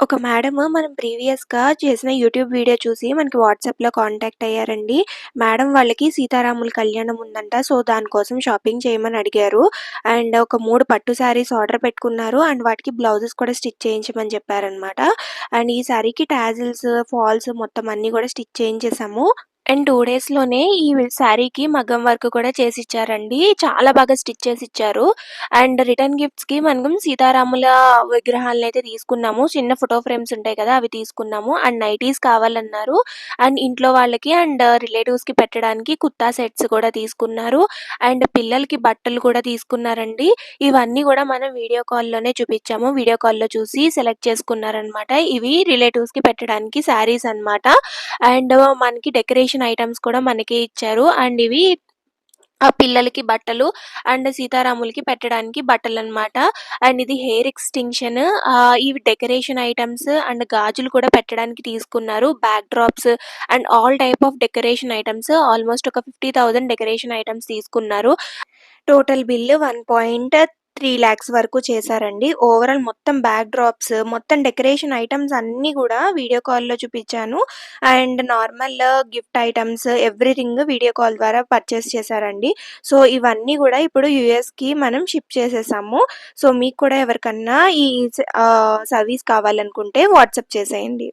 ఒక మేడము మనం ప్రీవియస్‌గా చేసిన యూట్యూబ్ వీడియో చూసి మనకి వాట్సాప్‌లో కాంటాక్ట్ అయ్యారండి. మేడం వాళ్ళకి సీతారాముల కళ్యాణం ఉందంట. సో, దానికోసం షాపింగ్ చేయమని అడిగారు. అండ్ ఒక మూడు పట్టు శారీస్ ఆర్డర్ పెట్టుకున్నారు. అండ్ వాటికి బ్లౌజెస్ కూడా స్టిచ్ చేయించమని చెప్పారనమాట. అండ్ ఈ శారీకి టాజిల్స్, ఫాల్స్ మొత్తం అన్నీ కూడా స్టిచ్ చేయించేసాము. అండ్ 2 డేస్‌లోనే ఈ శారీకి మగ్గం వర్క్ కూడా చేసిచ్చారండి. చాలా బాగా స్టిచ్ చేసి ఇచ్చారు అండ్ రిటర్న్ గిఫ్ట్స్‌కి మనం సీతారాముల విగ్రహాలనైతే తీసుకున్నాము. చిన్న ఫోటో ఫ్రేమ్స్ ఉంటాయి కదా! అవి తీసుకున్నాము. అండ్ నైటీస్ కావాలన్నారు. అండ్ ఇంట్లో వాళ్ళకి అండ్ రిలేటివ్స్‌కి పెట్టడానికి కుత్తా సెట్స్ కూడా తీసుకున్నారు. అండ్ పిల్లలకి బట్టలు కూడా తీసుకున్నారండి. ఇవన్నీ కూడా మనం వీడియో కాల్‌లోనే చూపించాము వీడియో కాల్‌లో చూసి సెలెక్ట్ చేసుకున్నారనమాట. ఇవి రిలేటివ్స్‌కి పెట్టడానికి శారీస్ అనమాట. అండ్ మనకి డెకరేషన్ ఐటమ్స్ కూడా మనకి ఇచ్చారు. అండ్ ఇవి ఆ పిల్లలకి బట్టలు అండ్ సీతారాములకి పెట్టడానికి బట్టలు అనమాట అండ్ ఇది హెయిర్ ఎక్స్‌టెన్షన్ ఇవి డెకరేషన్ ఐటమ్స్ అండ్ గాజులు కూడా పెట్టడానికి తీసుకున్నారు. Backdrops and all type of decoration items almost ఒక 50,000 డెకరేషన్ ఐటమ్స్ తీసుకున్నారు. టోటల్ బిల్ త్రీ ల్యాక్స్ వరకు చేశారండి. ఓవరాల్ మొత్తం బ్యాక్ డ్రాప్స్ మొత్తం డెకరేషన్ ఐటమ్స్ అన్నీ కూడా వీడియో కాల్‌లో చూపించాను and normal gift items everything video call ద్వారా పర్చేస్ చేశారండి. సో, ఇవన్నీ కూడా ఇప్పుడు యుఎస్కి మనం షిప్ చేసేసాము. సో, మీకు కూడా ఎవరికన్నా ఈ సర్వీస్ కావాలనుకుంటే వాట్సాప్ చేసేయండి.